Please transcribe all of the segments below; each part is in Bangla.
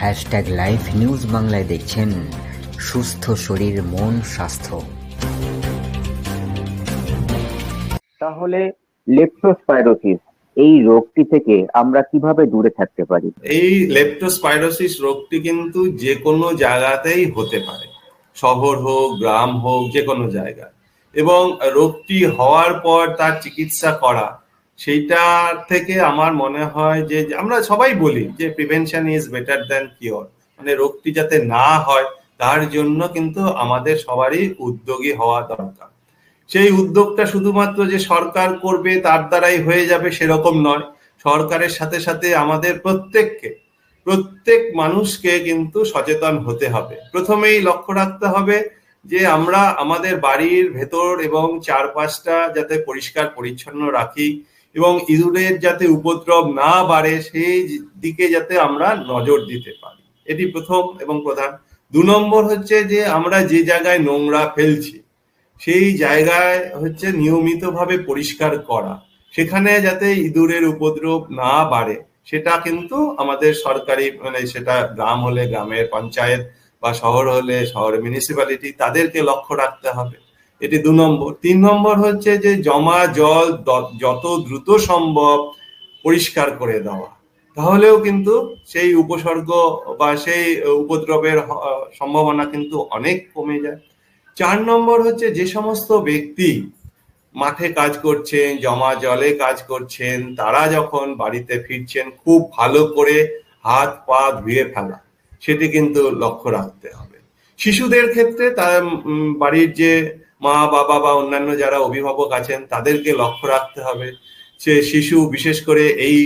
হ্যাশট্যাগ লাইভ নিউজ বাংলায় দেখছেন সুস্থ শরীর মন স্বাস্থ্য। তাহলে লেপ্টোস্পাইরোসিস এই রোগটি থেকে আমরা কীভাবে দূরে থাকতে পারি? এই লেপ্টোস্পাইরোসিস রোগটি কিন্তু যে কোনো জায়গাতেই হতে পারে। শহর হোক গ্রাম হোক যে কোনো জায়গা এবং রোগটি হওয়ার পর তার চিকিৎসা করা সেইটা থেকে আমার মনে হয় যে আমরা সবাই বলি যে prevention is better than cure মানে রোগটি যাতে না হয়, তার জন্য কিন্তু আমাদের সবারই উদ্যোগী হওয়া দরকার। সেই উদ্যোগটা শুধুমাত্র যে সরকার করবে, তার দ্বারাই হয়ে যাবে সেরকম নয়। সরকারের সাথে সাথে আমাদের প্রত্যেককে, প্রত্যেক মানুষকে কিন্তু সচেতন হতে হবে। প্রথমেই লক্ষ্য রাখতে হবে যে, আমরা আমাদের বাড়ির ভেতর এবং চারপাশটা যাতে পরিষ্কার, পরিচ্ছন্ন রাখি। এবং ইঁদুরের যাতে উপদ্রব না বাড়ে, সেই দিকে যাতে আমরা নজর দিতে পারি। এটি প্রথম এবং প্রধান। দু নম্বর হচ্ছে যে আমরা যে জায়গায় নোংরা ফেলছি, সেই জায়গায় হচ্ছে নিয়মিতভাবে পরিষ্কার করা। সেখানে যাতে ইঁদুরের উপদ্রব না বাড়ে, সেটা কিন্তু আমাদের সরকারি মানে সেটা গ্রাম হলে, গ্রামের পঞ্চায়েত বা শহর হলে শহরের মিউনিসিপ্যালিটি তাদেরকে লক্ষ্য রাখতে হবে। এটি দু নম্বর। তিন নম্বর হচ্ছে যে জমা জল যত দ্রুত সম্ভব পরিষ্কার করে দেওয়া। তাহলেও কিন্তু সেই উপসর্গ বা সেই উপদ্রবের সম্ভাবনা কিন্তু অনেক কমে যায়। চার নম্বর হচ্ছে যে সমস্ত ব্যক্তি মাঠে কাজ করছেন, জমা জলে কাজ করছেন, তারা যখন বাড়িতে ফিরছেন, খুব ভালো করে হাত, পা ধুয়ে ফেলা। সেটি কিন্তু লক্ষ্য রাখতে হবে। শিশুদের ক্ষেত্রে তার বাড়ির যে মা, বাবা বা অন্যান্য যারা অভিভাবক আছেন, তাদেরকে লক্ষ্য রাখতে হবে সে শিশু, বিশেষ করে এই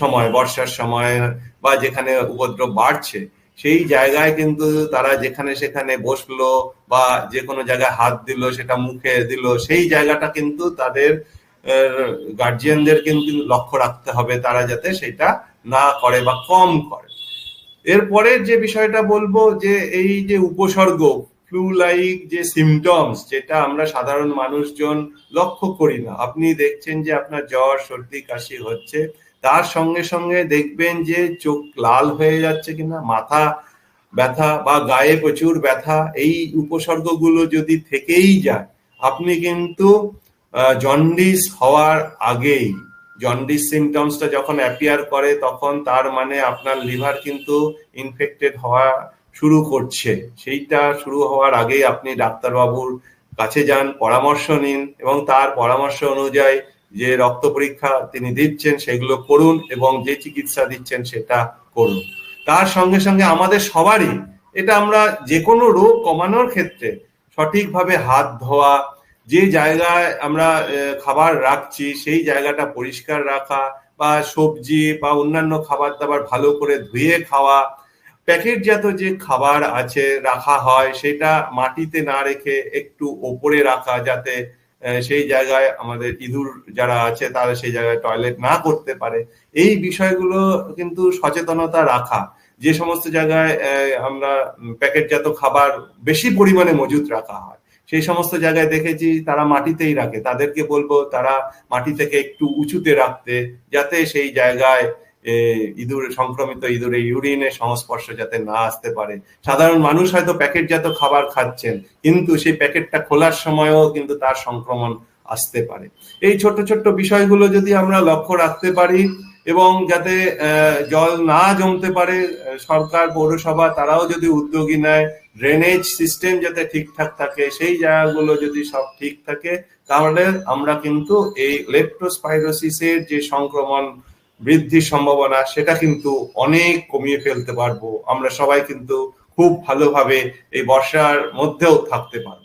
সময়, বর্ষার সময় বা যেখানে উপদ্রব বাড়ছে, সেই জায়গায় কিন্তু তারা যেখানে সেখানে বসল বা যে কোনো জায়গায় হাত দিল, সেটা মুখে দিল, সেই জায়গাটা কিন্তু তাদের গার্জিয়ানদের কিন্তু লক্ষ্য রাখতে হবে তারা যাতে সেটা না করে বা কম করে। এরপরে যে বিষয়টা বলব যে এই যে উপসর্গ ফ্লু লাইক যে সিমটমস যেটা আমরা সাধারণ মানুষজন লক্ষ্য করি না। আপনি দেখছেন যে আপনার জ্বর, সর্দি, কাশি হচ্ছে। তার সঙ্গে সঙ্গে দেখবেন যে চোখ লাল হয়ে যাচ্ছে কিনা, মাথা ব্যথা বা গায়ে প্রচুর ব্যথা, এই উপসর্গগুলো যদি থেকেই যায়, আপনি কিন্তু জন্ডিস হওয়ার আগেই, জন্ডিস সিমটমসটা যখন অ্যাপিয়ার করে, তখন তার মানে আপনার লিভার কিন্তু ইনফেক্টেড হওয়া শুরু করছে। সেইটা শুরু হওয়ার আগেই আপনি ডাক্তারবাবুর কাছে যান, পরামর্শ নিন এবং তার পরামর্শ অনুযায়ী যে রক্ত পরীক্ষা তিনি দিচ্ছেন সেগুলো করুন এবং যে চিকিৎসা দিচ্ছেন সেটা করুন। তার সঙ্গে সঙ্গে আমাদের সবারই এটা আমরা যে কোনো রোগ কমানোর ক্ষেত্রে সঠিকভাবে হাত ধোয়া, যে জায়গায় আমরা খাবার রাখছি সেই জায়গাটা পরিষ্কার রাখা বা সবজি বা অন্যান্য খাবার দাবার ভালো করে ধুয়ে খাওয়া প্যাকেটজাত যে খাবার আছে রাখা হয়, সেটা মাটিতে না রেখে একটু ওপরে রাখা যাতে সেই জায়গায় আমাদের ইঁদুর যারা আছে তারা সেই জায়গায় টয়লেট না করতে পারে। এই বিষয়গুলো কিন্তু সচেতনতা রাখা। যে সমস্ত জায়গায় আমরা প্যাকেটজাত খাবার বেশি পরিমাণে মজুত রাখা হয়, সেই সমস্ত জায়গায় দেখেছি তারা মাটিতেই রাখে। তাদেরকে বলব তারা মাটি থেকে একটু উঁচুতে রাখতে, যাতে সেই জায়গায় ইঁদুর, সংক্রমিত ইঁদুরের ইউরিনের সংস্পর্শ যাতে না আসতে পারে। সাধারণ মানুষ হয়তো প্যাকেটজাত খাবার খাচ্ছেন, কিন্তু সেই প্যাকেটটা খোলার সময়ও কিন্তু তার সংক্রমণ আসতে পারে। এই ছোট ছোট্ট বিষয়গুলো যদি আমরা লক্ষ্য রাখতে পারি এবং যাতে জল না জমতে পারে সরকার, পৌরসভা, তারাও যদি উদ্যোগী নেয়, ড্রেনেজ সিস্টেম যাতে ঠিকঠাক থাকে, সেই জায়গাগুলো যদি সব ঠিক থাকে, তাহলে আমরা কিন্তু এই লেপ্টোস্পাইরোসিসের যে সংক্রমণ বৃদ্ধির সম্ভাবনা, সেটা কিন্তু অনেক কমিয়ে ফেলতে পারব। আমরা সবাই কিন্তু খুব ভালোভাবে এই বর্ষার মধ্যেও থাকতে পারব।